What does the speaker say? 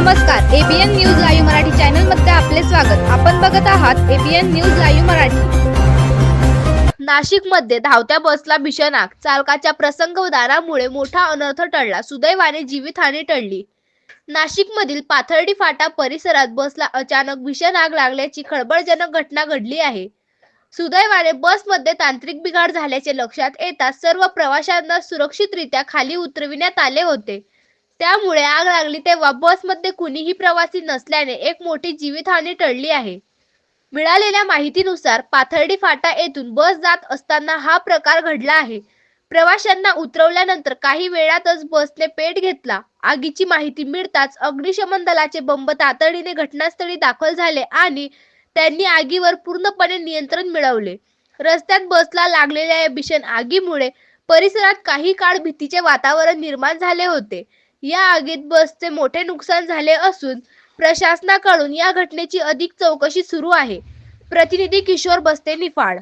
नमस्कार ABN news live Marathi चॅनलमध्ये आपले स्वागत. आपण बघत आहात एबीएन न्यूज लाईव्ह मराठी. नाशिकमध्ये धावत्या बसला भीषण आग चालकाच्या प्रसंगवधानामुळे मोठा अनर्थ टळला. सुदैवाने जीवितहानी टळली. नाशिक मधील पाथर्डी फाटा परिसरात बसला अचानक भीषण आग लागल्याची खळबळजनक घटना घडली आहे. सुदैवाने बसमध्ये तांत्रिक बिघाड झाल्याचे लक्षात येताच सर्व प्रवाशांना सुरक्षितरित्या खाली उतरविण्यात आले होते. त्यामुळे आग लागली तेव्हा बसमध्ये कुणीही प्रवासी नसल्याने एक मोठी जीवितहानी टळली आहे. मिळालेल्या माहितीनुसार पाथर्डी फाटा येथून बस जात असताना हा प्रकार घडला आहे. प्रवाशांना उतरवल्यानंतर काही वेळातच बसने पेट घेतला. आगीची माहिती मिळताच अग्निशमन दलाचे बंब तातडीने घटनास्थळी दाखल झाले आणि त्यांनी आगीवर पूर्णपणे नियंत्रण मिळवले. रस्त्यात बसला लागलेल्या या भीषण आगीमुळे परिसरात काही काळ भीतीचे वातावरण निर्माण झाले होते. या आगीत बसचे मोठे नुकसान झाले असून प्रशासनाकडून या घटनेची अधिक चौकशी सुरू आहे. प्रतिनिधी किशोर बस्ते निफाड.